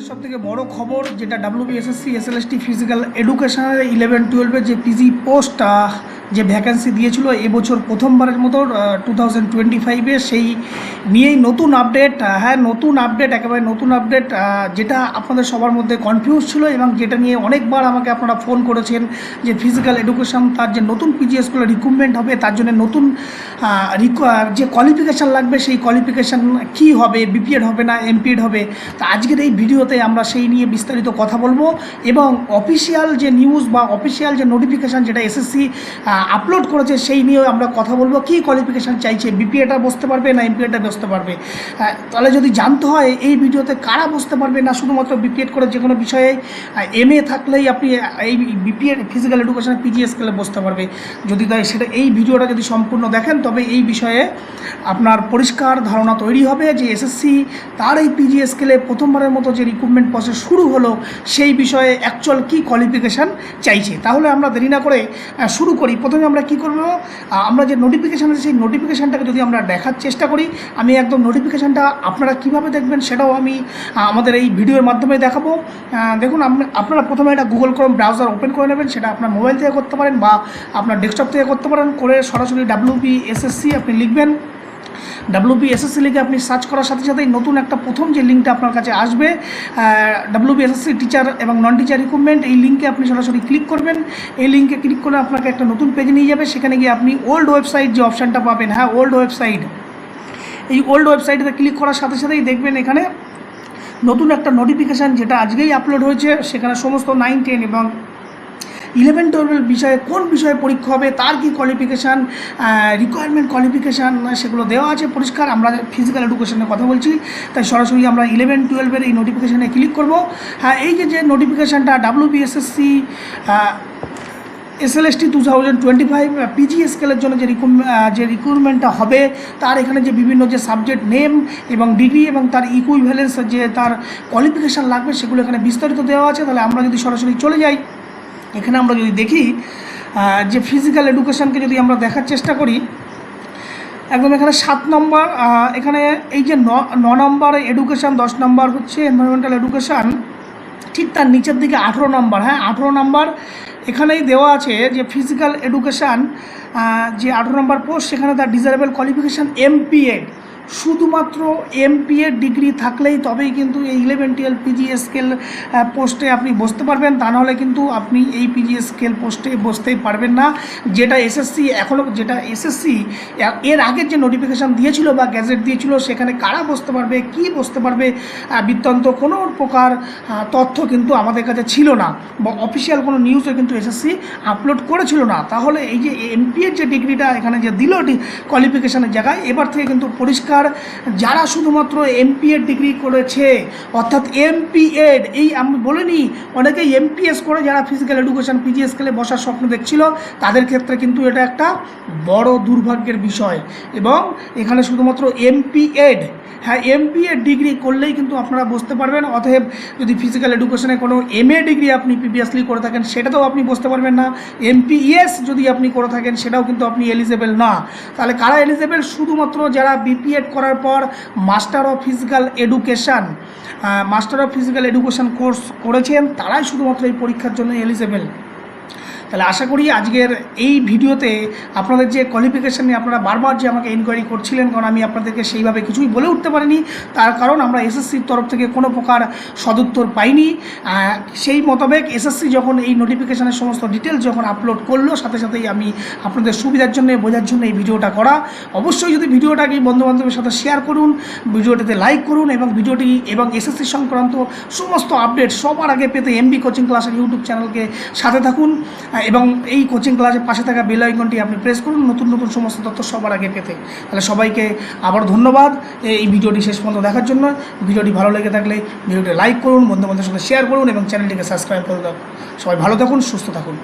মুহূর্তের সব থেকে বড় খবর যেটা ডাব্লিউবিএসএসসি এসএলএসটি ফিজিক্যাল এডুকেশনের ইলেভেন টুয়েলভের যে পিজি পোস্ট যে ভ্যাকেন্সি দিয়েছিল এবছর প্রথমবারের মতো টু থাউজেন্ড টোয়েন্টি ফাইভে সেই নিয়েই নতুন আপডেট হ্যাঁ নতুন আপডেট একেবারে নতুন আপডেট যেটা আপনাদের সবার মধ্যে কনফিউজ ছিল এবং যেটা নিয়ে অনেকবার আমাকে আপনারা ফোন করেছেন যে ফিজিক্যাল এডুকেশন তার যে নতুন পিজিএসগুলো রিক্রুটমেন্ট হবে, তার জন্য নতুন যে কোয়ালিফিকেশান লাগবে, সেই কোয়ালিফিকেশান কী হবে বিপিএড হবে না এমপিএড হবে, তা আজকের এই ভিডিওতে আমরা সেই নিয়ে বিস্তারিত কথা বলব এবং অফিসিয়াল যে নিউজ বা অফিসিয়াল যে নোটিফিকেশান যেটা এসএসসি আপলোড করেছে, সেই নিয়েও আমরা কথা বলব। কী কোয়ালিফিকেশান চাইছে? বিপিএটা বসতে পারবে না এমপিএটা বসতে পারবে? তাহলে যদি জানতে হয়, এই ভিডিওতে কারা বসতে পারবে না? শুধুমাত্র বিপিএড করে যে কোনো বিষয়ে এম এ থাকলেই আপনি এই বিপিএড ফিজিক্যাল এডুকেশন পিজিএস স্কেলে বসতে পারবে। যদি তাই, সেটা এই ভিডিওটা যদি সম্পূর্ণ দেখেন, তবে এই বিষয়ে আপনার পরিষ্কার ধারণা তৈরি হবে যে এসএসসি তার এই পিজি স্কেলে প্রথমবারের মতো যে রিক্রুটমেন্ট প্রসেস শুরু হলো, সেই বিষয়ে অ্যাকচুয়াল কী কোয়ালিফিকেশান চাইছে? তাহলে আমরা দেরি না করে শুরু করি। প্রথমে আমরা কি করব? আমরা যে নোটিফিকেশান আছে, সেই নোটিফিকেশানটাকে যদি আমরা দেখার চেষ্টা করি, আমি একদম নোটিফিকেশানটা আপনারা কীভাবে দেখবেন সেটাও আমি আমাদের এই ভিডিওর মাধ্যমে দেখাবো। দেখুন আপনারা প্রথমে এটা গুগল ক্রোম ব্রাউজার ওপেন করে নেবেন, সেটা আপনার মোবাইল থেকে করতে পারেন বা আপনার ডেস্কটপ থেকে করতে পারেন। করে সরাসরি ডাব্লিউপি এসএসসি আপনি লিখবেন। ডাব্লিউপি এসএসসি লিখে আপনি সার্চ করার সাথে সাথেই নতুন একটা প্রথম যে লিঙ্কটা আপনার কাছে আসবে ডাব্লিউপি এসএসসি টিচার এবং নন টিচার রিক্রুটমেন্ট এই লিঙ্কে আপনি সরাসরি ক্লিক করবেন। এই লিঙ্কে ক্লিক করে আপনাকে একটা নতুন পেজে নিয়ে যাবে। সেখানে গিয়ে আপনি ওল্ড ওয়েবসাইট যে অপশানটা পাবেন হ্যাঁ ওল্ড ওয়েবসাইট এই ওল্ড ওয়েবসাইটে ক্লিক করার সাথে সাথেই দেখবেন এখানে নতুন একটা নোটিফিকেশান যেটা আজকেই আপলোড হয়েছে, সেখানে সমস্ত নাইন টেন এবং ইলেভেন টুয়েলভের বিষয়ে কোন বিষয়ে পরীক্ষা হবে, তার কি কোয়ালিফিকেশান রিকোয়ারমেন্ট কোয়ালিফিকেশান সেগুলো দেওয়া আছে পরিষ্কার। আমরা ফিজিক্যাল এডুকেশনের কথা বলছি, তাই সরাসরি আমরা ইলেভেন টুয়েলভের এই নোটিফিকেশানে ক্লিক করব। হ্যাঁ এই যে যে নোটিফিকেশানটা WBSSC SLST two thousand twenty five PG স্কেলের জন্য যে রিক্রুট যে রিক্রুটমেন্টটা হবে, তার এখানে যে বিভিন্ন যে সাবজেক্ট নেম এবং ডিগ্রি এবং তার ইকুইভ্যালেন্স যে তার কোয়ালিফিকেশান লাগবে, সেগুলো এখানে বিস্তারিত দেওয়া আছে। তাহলে আমরা যদি সরাসরি চলে যাই এখানে আমরা যদি দেখি যে ফিজিক্যাল এডুকেশানকে যদি আমরা দেখার চেষ্টা করি, একদম এখানে সাত নম্বর এখানে এই যে ন নম্বর এডুকেশান দশ নম্বর হচ্ছে এনভায়রনমেন্টাল এডুকেশান ঠিক তার নিচের দিকে আঠেরো নম্বর হ্যাঁ আঠেরো নম্বর এখানেই দেওয়া আছে যে ফিজিক্যাল এডুকেশান যে আঠেরো নম্বর পোস্ট সেখানে তার ডিজারেবল কোয়ালিফিকেশান এমপিএড শুধুমাত্র এমপিএ ডিগ্রি থাকলেই তবেই কিন্তু এই ইলেভেন টুয়েলভ পিজি স্কেল পোস্টে আপনি বসতে পারবেন। তা নাহলে কিন্তু আপনি এই পিজি স্কেল পোস্টে বসতেই পারবেন না। যেটা এসএসসি এখনও যেটা এসএসসি এর আগের যে নোটিফিকেশান দিয়েছিল বা গ্যাজেট দিয়েছিল, সেখানে কারা বসতে পারবে, কি বসতে পারবে বৃত্তান্ত কোনো প্রকার তথ্য কিন্তু আমাদের কাছে ছিল না বা অফিসিয়াল কোনো নিউজও কিন্তু এসএসসি আপলোড করেছিল না। তাহলে এই যে এমপিএর যে ডিগ্রিটা এখানে যে দিল কোয়ালিফিকেশানের জায়গায়, এবার থেকে কিন্তু পরিষ্কার যারা শুধুমাত্র এমপিএড ডিগ্রি করেছে, অর্থাৎ এমপিএড এই আমি বলিনি অনেকে এমপিএস করে যারা ফিজিক্যাল এডুকেশন পিজিএস স্কেলে বসার স্বপ্ন দেখছিল, তাদের ক্ষেত্রে কিন্তু এটা একটা বড় দুর্ভাগ্যের বিষয়। এবং এখানে শুধুমাত্র এমপিএড হ্যাঁ এমপিএ ডিগ্রি করলেই কিন্তু আপনারা বুঝতে পারবেন, অতএব যদি ফিজিক্যাল এডুকেশনে কোনো এমএ ডিগ্রি আপনি প্রিভিয়াসলি করে থাকেন, সেটাতেও আপনি বুঝতে পারবেন না। এমপিএস যদি আপনি করে থাকেন, সেটাও কিন্তু আপনি এলিজেবেল না। তাহলে কারা এলিজেবেল শুধুমাত্র যারা বিপিএড করার পর master of physical education master of physical education course করেছেন। তারাই শুধুমাত্র এই পরীক্ষার জন্য এলিজেবল তাহলে আশা করি আজকের এই ভিডিওতে আপনাদের যে কোয়ালিফিকেশান নিয়ে আপনারা বারবার যে আমাকে ইনকোয়ারি করছিলেন, কারণ আমি আপনাদেরকে সেইভাবে কিছুই বলে উঠতে পারিনি, তার কারণ আমরা এসএসসির তরফ থেকে কোনো প্রকার সদুত্তর পাইনি। সেই মোতাবেক এসএসসি যখন এই নোটিফিকেশানের সমস্ত ডিটেলস যখন আপলোড করল, সাথে সাথেই আমি আপনাদের সুবিধার জন্য, বোঝার জন্য এই ভিডিওটা করা। অবশ্যই যদি ভিডিওটাকে বন্ধুবান্ধবের সাথে শেয়ার করুন, ভিডিওটিতে লাইক করুন এবং ভিডিওটি এবং এসএসসি সংক্রান্ত সমস্ত আপডেট সবার আগে পেতে এমবি কোচিং ক্লাসের ইউটিউব চ্যানেলকে সাথে থাকুন। এবং এই কোচিং ক্লাসের পাশে থাকা বেল আইকনটি আপনি প্রেস করুন, নতুন নতুন সমস্ত তথ্য সবার আগে পেতে। তাহলে সবাইকে আবার ধন্যবাদ এই ভিডিওটি শেষ পর্যন্ত দেখার জন্য। ভিডিওটি ভালো লেগে থাকলে ভিডিওটি লাইক করুন বন্ধু বান্ধবের সঙ্গে শেয়ার করুন এবং চ্যানেলটিকে সাবস্ক্রাইব করে দেখুন সবাই ভালো থাকুন, সুস্থ থাকুন।